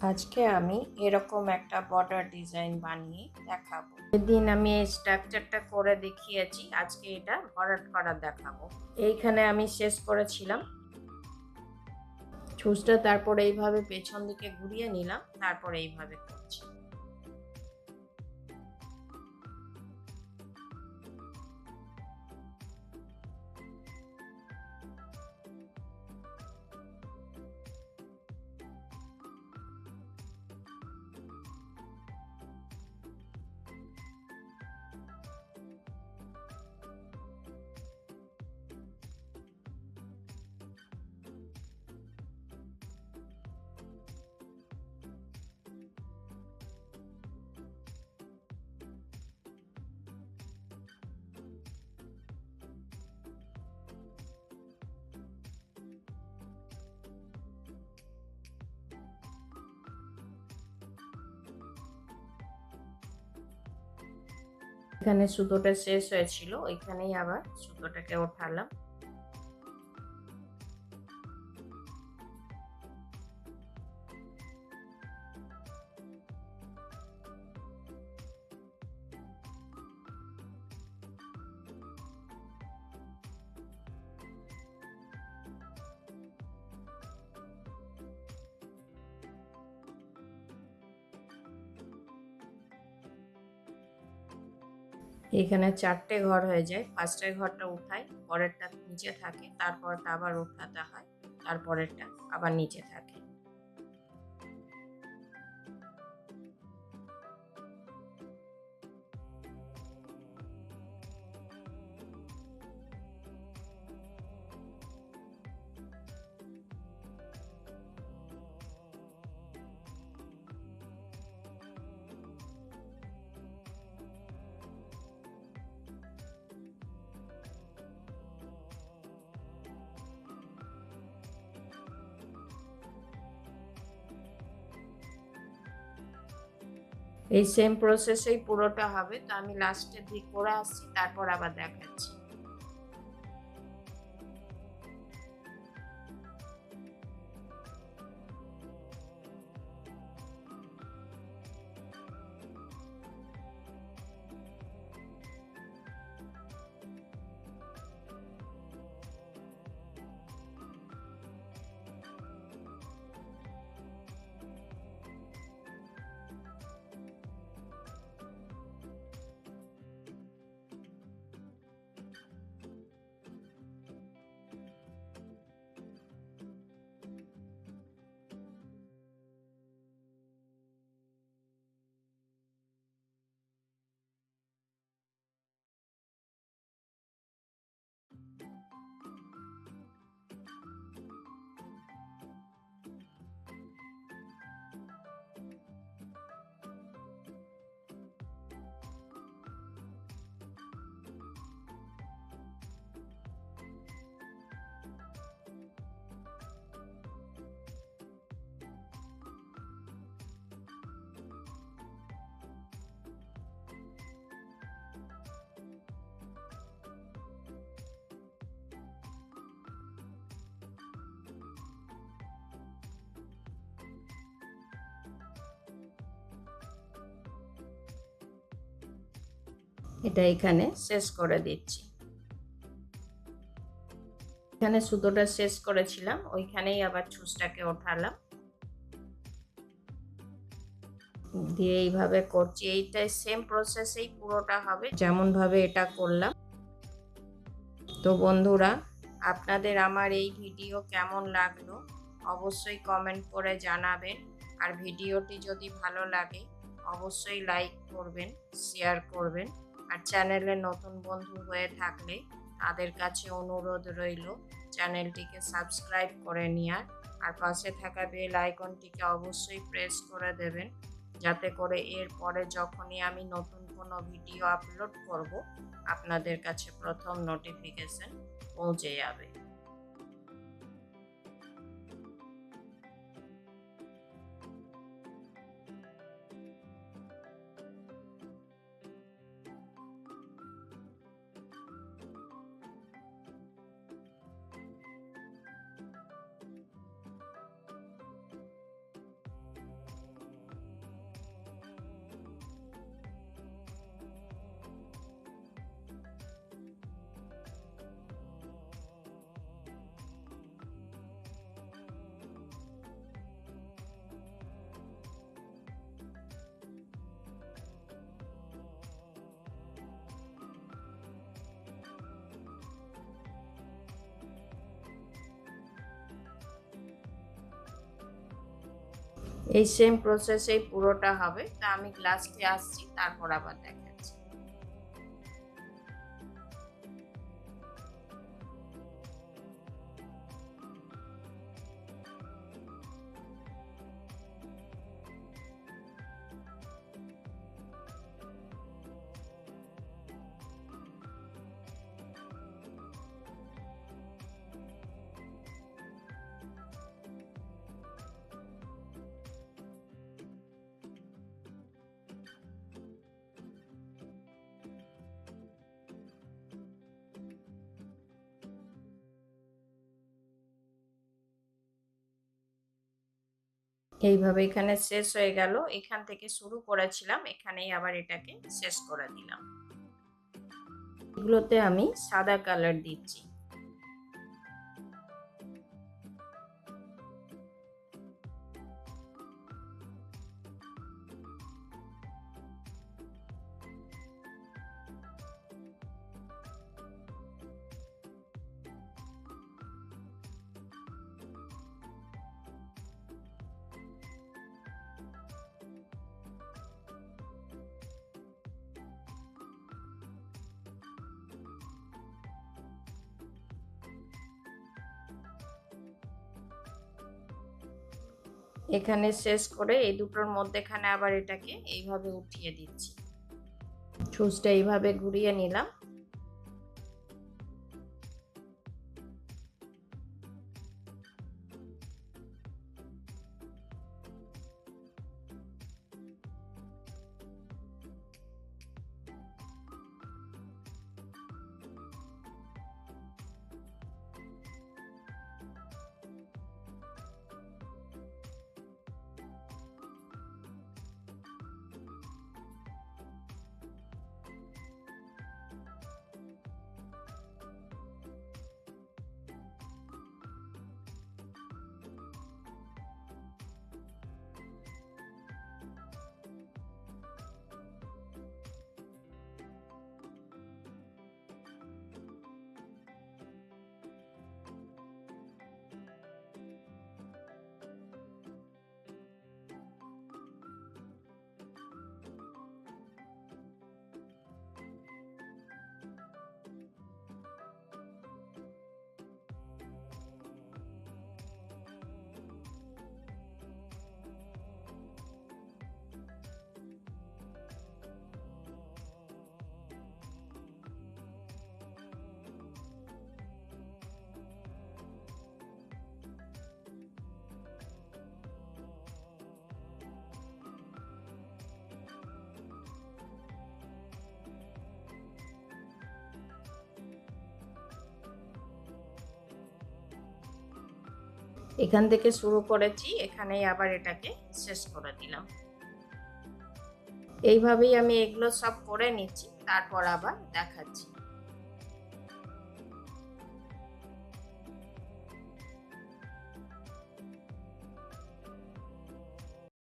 আজকে আমি এরকম একটা বর্ডার ডিজাইন বানিয়ে দেখাবো। এদিন আমি এই স্ট্রাকচারটা করে দেখিয়েছি, আজকে এটা ভরাট করা দেখাবো। এইখানে আমি শেষ করেছিলাম। ছুঁচটা তারপর এইভাবে পেছন দিকে ঘুরিয়ে নিলাম, তারপর এইভাবে করছি। এখানে সুতোটা শেষ হয়েছিল এখানেই আবার সুতোটাকে ওঠালাম। এখানে চারটে ঘর হয়ে যায়। ফার্স্টের ঘরটা উঠায় পরেরটা নিচে থাকে, তারপরটা আবার উঠাতে হয়, তারপরেরটা আবার নিচে থাকে। এই সেম প্রসেসেই পুরোটা হবে। তো আমি লাস্টের দিক করে আসছি তারপর আবার দেখাচ্ছি। এটা এখানে শেষ করে দিচ্ছি। এখানে সুতোটা শেষ করেছিলাম, ওইখানেই আবার ছুঁচটাকে ওঠালাম। দিয়ে এইভাবে করছি এইটাই সেম প্রসেসেই পুরোটা হবে যেমন ভাবে এটা করলাম। তো বন্ধুরা, আপনাদের আমার এই ভিডিও কেমন লাগল? অবশ্যই কমেন্ট করে জানাবেন। আর ভিডিওটি যদি ভালো লাগে, অবশ্যই লাইক করবেন শেয়ার করবেন। আর চ্যানেলে নতুন বন্ধু হয়ে থাকলে তাদের কাছে অনুরোধ রইল চ্যানেলটিকে সাবস্ক্রাইব করে নেওয়ার। আর পাশে থাকা বেল আইকনটিকে অবশ্যই প্রেস করে দেবেন যাতে করে এর পরে যখনই আমি নতুন কোনো ভিডিও আপলোড করব, আপনাদের কাছে প্রথম নোটিফিকেশন পৌঁছে যাবে। এই সেম প্রসেসেই পুরোটা হবে। তা আমি গ্লাসটি আসছি তারপর আবার দেখাচ্ছি এইভাবে এখানে শেষ হয়ে গেল। এখান থেকে শুরু করেছিলাম। এখানেই আবার এটাকে শেষ করে দিলাম। এগুলোতে আমি সাদা কালার দিচ্ছি। এখানে শেষ করে এই দুটোর মধ্যেখানে আবার এটাকে এইভাবে উঠিয়ে দিচ্ছি। ছুঁচটা এইভাবে ঘুরিয়ে নিলাম। এখান থেকে শুরু করেছি, এখানেই আবার এটাকে শেষ করে দিলাম। এইভাবেই আমি এগুলো সব করে নিচ্ছি, তারপর আবার দেখাচ্ছি।